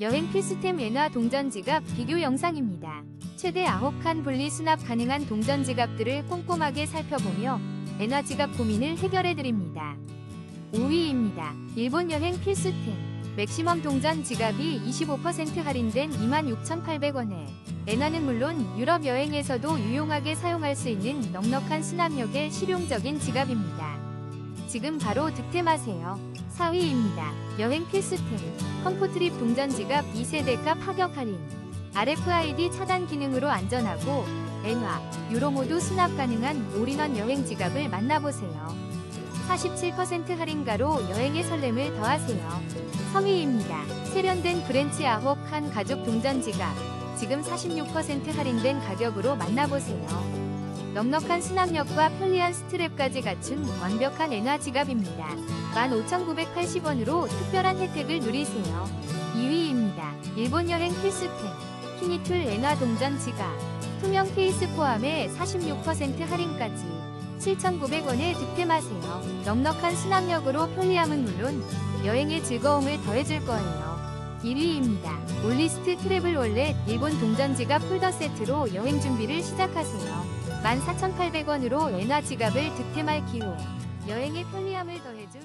여행 필수템 엔화 동전 지갑 비교 영상입니다. 최대 9칸 분리 수납 가능한 동전 지갑들을 꼼꼼하게 살펴보며 엔화 지갑 고민을 해결해 드립니다. 5위입니다. 일본 여행 필수템. 맥시멈 동전 지갑이 25% 할인된 26,800원에 엔화는 물론 유럽 여행에서도 유용하게 사용할 수 있는 넉넉한 수납력의 실용적인 지갑입니다. 지금 바로 득템하세요. 4위입니다. 여행 필수템. 컴포트립 동전 지갑 2세대가 파격 할인. RFID 차단 기능으로 안전하고 엔화, 유로 모두 수납 가능한 올인원 여행 지갑을 만나보세요. 47% 할인가로 여행의 설렘을 더하세요. 3위입니다. 세련된 브랜치 아홉 칸 가죽 동전 지갑. 지금 46% 할인된 가격으로 만나보세요. 넉넉한 수납력과 편리한 스트랩까지 갖춘 완벽한 엔화 지갑입니다. 15,980원으로 특별한 혜택을 누리세요. 2위입니다. 일본 여행 필수템. 키니툴 엔화 동전 지갑. 투명 케이스 포함해 46% 할인까지 7,900원에 득템하세요. 넉넉한 수납력으로 편리함은 물론 여행의 즐거움을 더해줄 거예요. 1위입니다. 올리스트 트래블 월렛 일본 동전 지갑 폴더 세트로 여행 준비를 시작하세요. 14,800원으로 엔화 지갑을 득템할 기회. 여행의 편리함을 더해줄